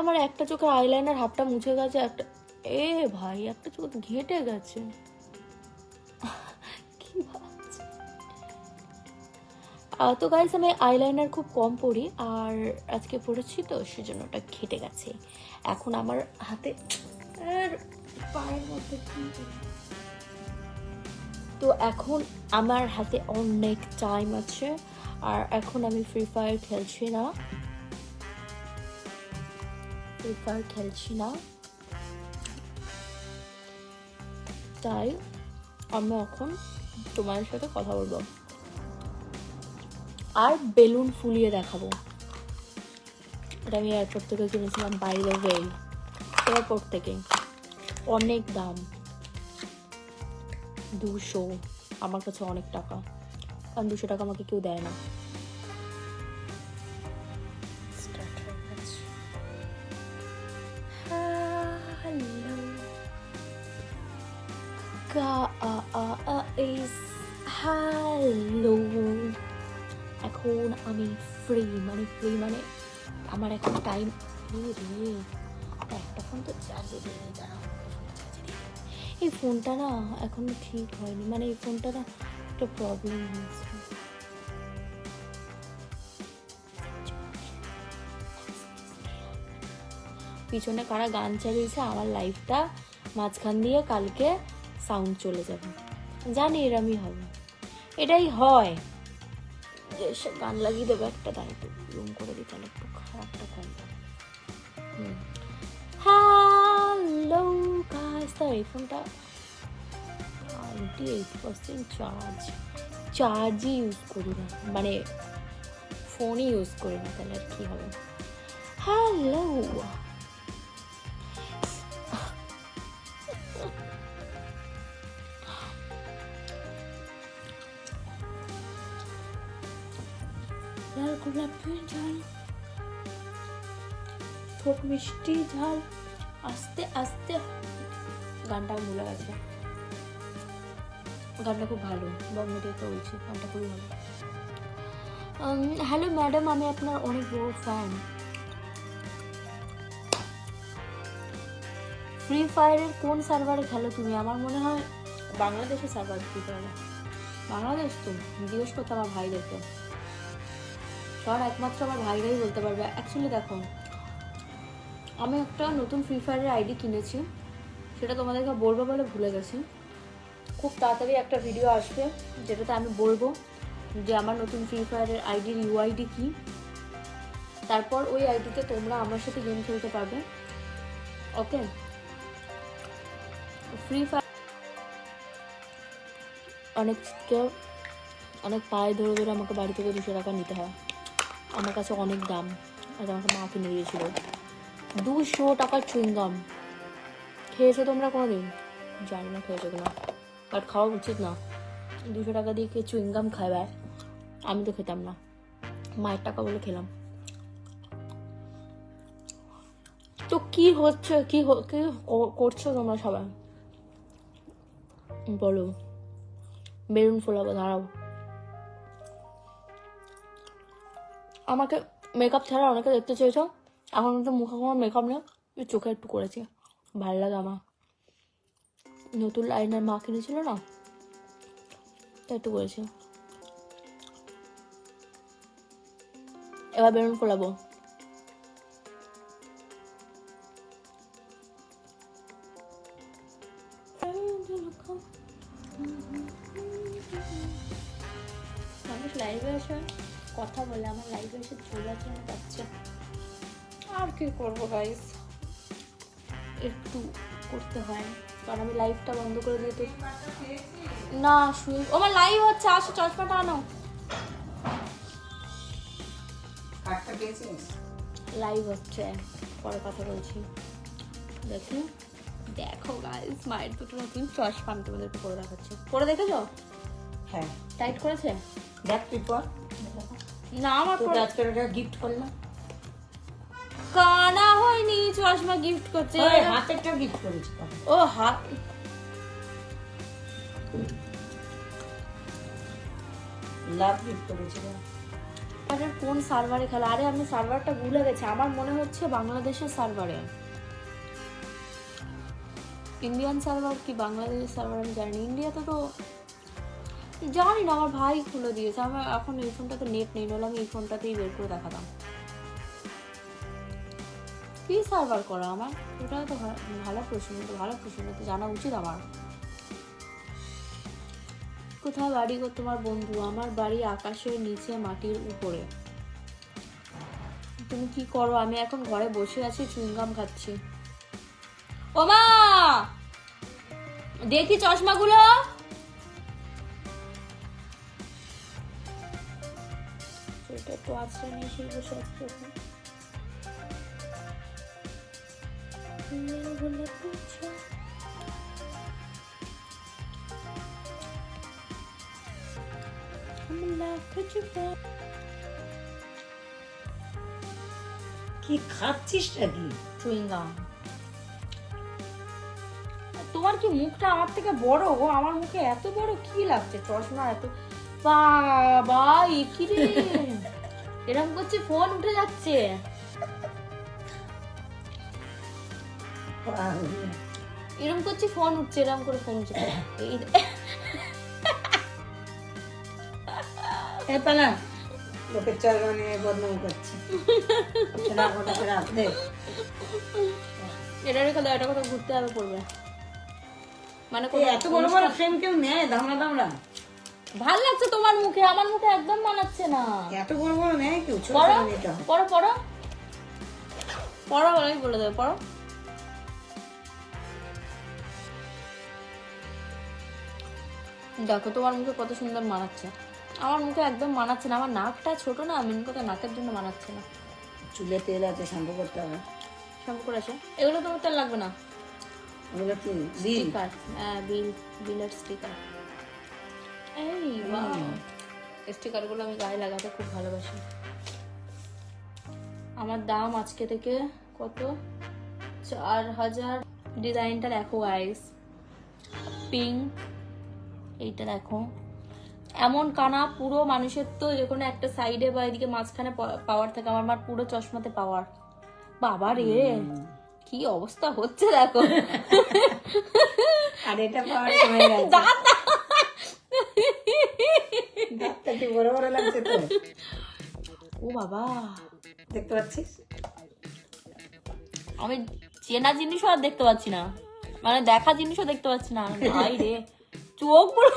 আমার একটা চোখের আইলাইনার হাফটা মুছে গেছে, একটা এ ভাই, একটা চোখ ঘেটে গেছে। তো গাইস আমি আইলাইনার খুব কম পরি, আর আজকে পড়েছি তো, সেজন্য ওটা ঘেটে গেছে। এখন আমার হাতে আর পায়ের মধ্যে তো এখন আমার হাতে অনেক টাইম আছে, আর এখন আমি ফ্রি ফায়ার খেলছি না। ফ্রি ফায়ার খেলছি না তাই আমি এখন তোমার সাথে কথা বলব। আর বেলুন ফুলিয়ে দেখাবো। এটা আমি এয়ারপোর্ট থেকে কিনেছিলাম বাইরে ওয়ে এয়ারপোর্ট থেকে। অনেক দাম। দুশো। আমার কাছে অনেক টাকা। কারণ দুশো টাকা আমাকে কেউ দেয় না। Guys, hello. এখন আমি ফ্রি মানে ফ্রি মানে আমার এখন টাইম রে একটা ফোন তো চার্জে দিয়ে। এই ফোনটা না এখনও ঠিক হয়নি মানে এই ফোনটা না একটা প্রবলেম হয়েছে পিছনে কারা গান চালিয়েছে আমার লাইফটা মাঝখান দিয়ে কালকে সাউন্ড চলে যাবে। জানি এরমই হবে। এটাই হয়। যে সে গান লাগিয়ে দেবে একটা দাঁড়িয়ে একটু রুম করে দিই তাহলে একটু খারাপটা কমবে হ্যালো গাইস তার এই ফোনটা নাইনটি এইট পার্সেন্ট চার্জ চার্জই ইউজ করি না। মানে ফোনই ইউজ করি না, তাহলে আর কি হবে? হ্যালো গোলাপের ঝাল। ঠোঁট মিষ্টি ঝাল। আস্তে আস্তে। গানটা ভুলে গেছে। গানটা খুব ভালো বঙ্গদেরকে বলছি, গানটা খুবই ভালো। হ্যালো ম্যাডাম, আমি আপনার অনেক বড় ফ্যান ফ্রি ফায়ারের কোন সার্ভারে খেলো তুমি? আমার মনে হয় বাংলাদেশের সার্ভার ফ্রি ফায়ারে বাংলাদেশ তো, জিজ্ঞেস করতে আমার ভাইদেরকে কারণ একমাত্র আমার ভাইরাই বলতে পারবে। অ্যাকচুয়ালি দেখো, আমি একটা নতুন ফ্রি ফায়ারের আইডি কিনেছি। সেটা তোমাদেরকে বলব বলে ভুলে গেছি। খুব তাড়াতাড়ি একটা ভিডিও আসবে, যেটাতে আমি বলব যে আমার নতুন ফ্রি ফায়ারের আইডির ইউআইডি কী। তারপর ওই আইডিতে তোমরা আমার সাথে গেম খেলতে পারবে। ওকে ফ্রি ফায়ার অনেক অনেক পায়ে ধরে ধরে আমাকে বাড়ি থেকে দুশো টাকা নিতে হয়। আমার কাছে অনেক দাম। আর আমাকে মা কিনে দিয়েছিল। দুশো টাকার চুইংগাম। খেয়েছো তোমরা কোনোদিন? জানি না খেয়েছো কিনা। বাট খাওয়া উচিত না। দুশো টাকা দিয়ে কে চুইংগাম খাবে আমি তো খেতাম না। মায়ের টাকা বলে খেলাম। তো কি হচ্ছে? কি কি করছ তোমরা সবাই? বলো। বেলুন ফোলাবো দাঁড়াও। আমাকে মেকআপ ছাড়া অনেকে দেখতে চেয়েছ? এখন তো মুখে কোনো মেকআপ নেই চোখে একটু করেছি। ভালো লাগে আমার। নতুন লাইনার মা কিনেছিল না? তাই একটু করেছি। এবার বেরোন ফোলাবো। করব গাইস একটু করতে হয় কারণ আমি লাইভটা বন্ধ করে দিয়ে তো না শুয়ে ও আমার লাইভ হচ্ছে আসো চশমাটা আনো। লাইভ হচ্ছে পরে কথা বলছি। দেখি দেখো গাইস মায়ের দুটো নতুন চশমা আমি তোমাদেরকে পরে দেখাচ্ছি। পরে দেখেছ? হ্যাঁ। টাইট করেছে? দেখ তুই পর। না আমার গিফট করলাম। কানা হয়নি চশমা গিফট করছে। হাতেরটা গিফট করেছি। ও হাত। লাভ গিফট করেছি রে। কোন সার্ভারে খেলা? আরে আমি সার্ভারটা ভুলে গেছি। আমার মনে হচ্ছে বাংলাদেশের সার্ভারে ইন্ডিয়ান সার্ভার কি বাংলাদেশের সার্ভার আমি জানি। ইন্ডিয়াতে তো জানি না আমার ভাই খুলে দিয়েছে। আমার এখন এই ফোনটাতে নেট নেই নাহলে আমি এই ফোনটাতেই বের করে দেখাতাম। কি সার্ভার করা আমার? এটা তো ভালো প্রশ্ন তো ভালো প্রশ্ন তো জানা উচিত আমার। কোথায় বাড়ি গো তোমার বন্ধু? আমার বাড়ি আকাশের নিচে মাটির উপরে। তুমি কি করো? আমি এখন ঘরে বসে আছি, চুইংগাম খাচ্ছি। ও মা! দেখি চশমাগুলো। চুলটা তো আছড়ে নিয়ে সেই বসে আছি কি খাচ্ছিসটা কি চুইংগাম। তোমার কি মুখটা আমার থেকে বড়? গো আমার মুখে এত বড় কি লাগছে? চশমা এত বাবা এ কি রে? এরকম করছে ফোন উঠে যাচ্ছে। এরকম করছি ফোন উঠছে এরকম করে ফোন উঠছে। এই এ লোকের চরমা নিয়ে বদনাম করছে। রাখ ওটাকে রাখ দে এটা রেখে দাও এটা কোথাও ঘুরতে হবে পড়বে। মানে এত বড় বড় ফ্রেম কেউ নেয়? দামড়া দামড়া। ভালো লাগছে তোমার মুখে আমার মুখে একদম মানাচ্ছে না। এত বড় বড় নেয় কেউ? পড়ো পড়ো পড়ো। পড়ো আমি বলে দেবে পড়ো। দেখো তোমার মুখে কত সুন্দর মানাচ্ছে। আমার মুখে একদম মানাচ্ছে না আমার নাকটা ছোট না মেন কথা নাকের জন্য মানাচ্ছে না। চুলে তেল আছে শ্যাম্পু করতে হবে। শ্যাম্পু করে আসো। এগুলো তোমার তেল লাগবে না? ওগুলো কি? বিল? হ্যাঁ বিল বিলের স্টিকার। এই স্টিকারগুলো আমি গায়ে লাগাতে খুব ভালোবাসি। আমার দাম আজকে থেকে কত? চার হাজার। ডিজাইনটা দেখো গাইস পিঙ্ক এইটা দেখো। এমন কানা পুরো মানুষের তো যে কোনো একটা সাইডে বা এদিকে মাঝখানে পাওয়ার থাকে আমার মার পুরো চশমাতে পাওয়ার বাবা রে কি অবস্থা হচ্ছে দেখো। আর এটা পাওয়ার সময় গেছে দাঁতটা কি বড় বড় লাগছে তো? ও বাবা। দেখতে পাচ্ছিস? আমি চেনা জিনিসও আর দেখতে পাচ্ছি না। মানে দেখা জিনিসও দেখতে পাচ্ছি না। ভাই রে। চোখ বড়।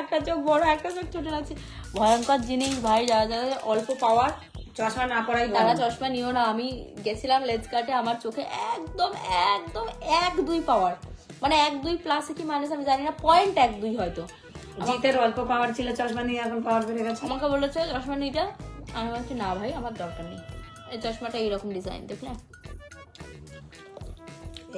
একটা চোখ বড় একটা চোখ ছোট লাগছে। ভয়ঙ্কর জিনিস ভাই যারা যারা অল্প পাওয়ার। চশমা না পড়াই তারা চশমা নিও না আমি গেছিলাম লেন্স কাটে আমার চোখে একদম একদম এক দুই পাওয়ার। মানে এক দুই প্লাসে কি মাইনাস আমি জানি না পয়েন্ট এক দুই হয়তো। জিতের অল্প পাওয়ার ছিল চশমা নিয়ে এখন পাওয়ার বেড়ে গেছে। আমাকে বলেছে চশমা নিতে আমি বলছি না ভাই আমার দরকার নেই। এই চশমাটা এইরকম ডিজাইন দেখলে?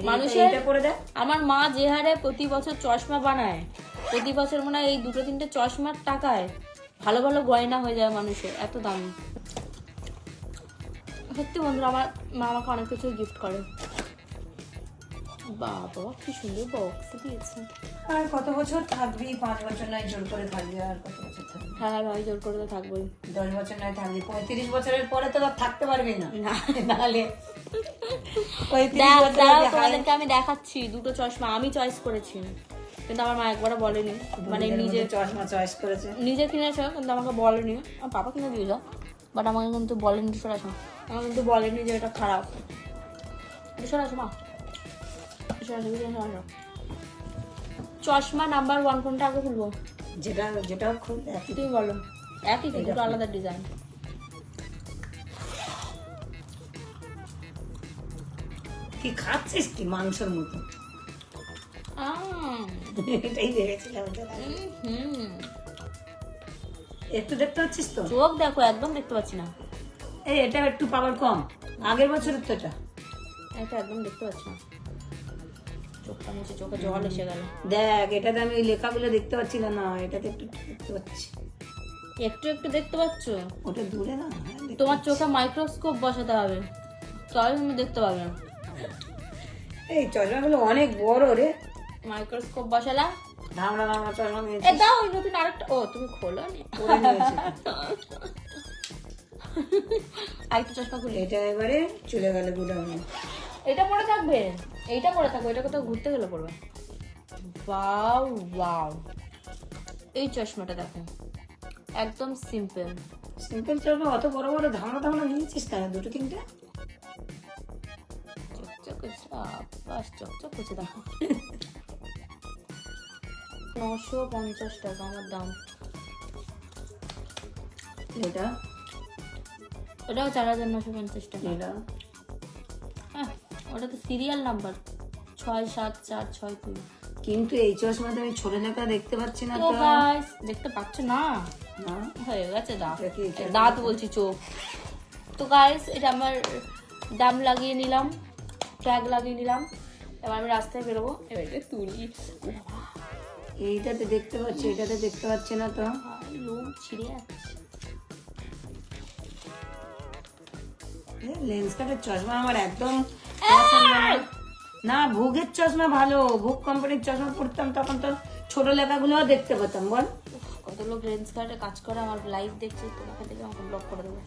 মানুষের- আমার মা যে হারে প্রতি বছর চশমা বানায় প্রতি বছর মনে হয় এই দুটো তিনটে চশমার টাকায় ভালো ভালো গয়না হয়ে যায় মানুষের এত দামি। সত্যি বন্ধুরা আমার মা আমাকে অনেক কিছু গিফট করে। বাবা কি সুন্দর বক্স দিয়েছে। আর কত বছর থাকবি? পাঁচ বছর নয় জোর করে থাকবি। আর কত বছর থাকবি? হ্যাঁ ভাই জোর করে তো থাকবোই। দশ বছর নয় থাকবি। পঁয়ত্রিশ বছরের পরে তো আর থাকতে পারবি না। না নাহলে তোমাদেরকে আমি দেখাচ্ছি। দুটো চশমা আমি চয়েস করেছি। কিন্তু আমার মা একবারও বলেনি। মানে নিজে চশমা চয়েস করেছে। নিজে কিনেছে কিন্তু আমাকে বলেনি। আমার পাপা কিনে দিয়েছে বাট আমাকে কিন্তু বলেনি কিন্তু বলেনি যে এটা খারাপ। সরে আসো মা। চশমা নাম্বার ওয়ান কোনটা আগে খুলবো? যেটা যেটা খুব একই। তুমি বলো। একই কি দুটো আলাদা ডিজাইন কি খাচ্ছিস কি মাংসের মতো? এটাই ভেবেছিলাম একটু দেখতে পাচ্ছিস তো? চোখ দেখো একদম দেখতে পাচ্ছি না। এই এটা একটু পাওয়ার কম। আগের বছরের তো এটা। এটা একদম দেখতে পাচ্ছি না। চোখটা মুছে চোখে জল এসে গেল। দেখ এটাতে আমি ওই লেখাগুলো দেখতে পাচ্ছিলাম না এটাতে একটু দেখতে পাচ্ছি। একটু একটু দেখতে পাচ্ছ? ওটা দূরে না তোমার চোখে মাইক্রোস্কোপ বসাতে হবে। তবে তুমি দেখতে পাবে এই চশমাগুলো অনেক বড় রে। মাইক্রোস্কোপ বসালা। ধামড়া ধামড়া চশমা এ নিয়েছিস দাও ওই নতুন আরেকটা। ও তুমি খোলো নি। পরে নিয়েছি। আরেকটা চশমা খুলি। এটা এবারে চলে গেল গুডাউনে। এটা পরে থাকবে? এইটা পরে থাকবে এটা কোথাও ঘুরতে গেলে পড়বে। Wow wow. এই চশমাটা দেখো একদম সিম্পল সিম্পল চশমা অত বড় বড় ধামড়া ধামড়া নিয়েছিস কেন? দুটো তিনটে? করছে দেখো নশো পঞ্চাশ টাকা আমার দাম এটা ওটাও চার হাজার নশো পঞ্চাশ টাকা এটা হ্যাঁ ওটা তো সিরিয়াল নাম্বার ছয় সাত চার ছয় দুই কিন্তু এই চশমাতে আমি ছোট লেখা দেখতে পাচ্ছি না তো গাইস দেখতে পাচ্ছ না না হয়ে গেছে দাঁত দাঁত বলছি চোখ তো গাইস এটা আমার দাম লাগিয়ে নিলাম ট্যাগ লাগিয়ে নিলাম। এবার আমি রাস্তায় বেরোবো। এবার এটা তুলি। এইটাতে দেখতে পাচ্ছি এটাতে দেখতে পাচ্ছি না তো। লোম ছিঁড়ে যাচ্ছে। লেন্স কাটের চশমা আমার একদম না। ভুগের চশমা ভালো। ভুগ কোম্পানির চশমা পড়তাম তখন তো ছোট লেখাগুলোও দেখতে পেতাম বল। কত লোক কার্ডে কাজ করে আমার লাইভ দেখছে তোমাকে দেখে আমাকে ব্লক করে দেবো।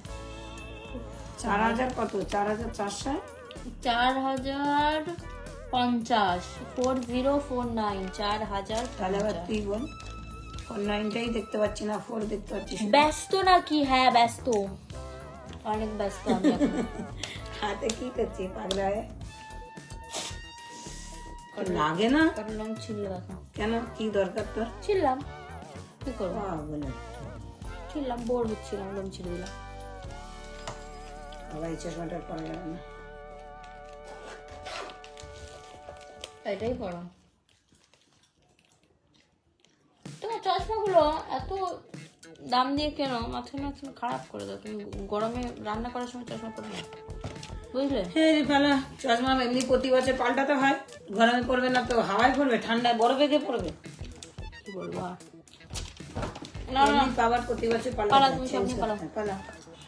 চার হাজার কত? চার হাজার চারশো? চার হাজার পঞ্চাশ ফোর জিরো ফোর নাইন চার হাজার তাহলে আবার তুই বল ফোর নাইনটাই দেখতে পাচ্ছি না ফোর দেখতে পাচ্ছি ব্যস্ত নাকি? হ্যাঁ ব্যস্ত। অনেক ব্যস্ত আমি হাতে কি করছি পাগলা লাগে না? কারণ লোম ছিল কেন? কি দরকার তোর? ছিললাম কি করব? বলে ছিললাম বোর হচ্ছিলাম লোম দিলাম আবার এই চশমাটা পরে না। এটাই করো তোমার চশমাগুলো এত দাম দিয়ে কেন? মাথায় না খারাপ করে দাও তুমি গরমে রান্না করার সময় চশমা পরে না। বুঝলে? হ্যাঁ চশমা এমনি প্রতি বছর পাল্টাতে হয়। গরমে পড়বে না তো হাওয়ায় পড়বে ঠান্ডায় বরফে গিয়ে পড়বে কি বলব না না এমনি প্রতি বছর পালা, তুমি সামনে পালা। পালা।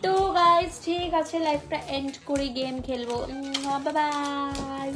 তো গাইজ ঠিক আছে লাইফটা এন্ড করে গেম খেলব। বাই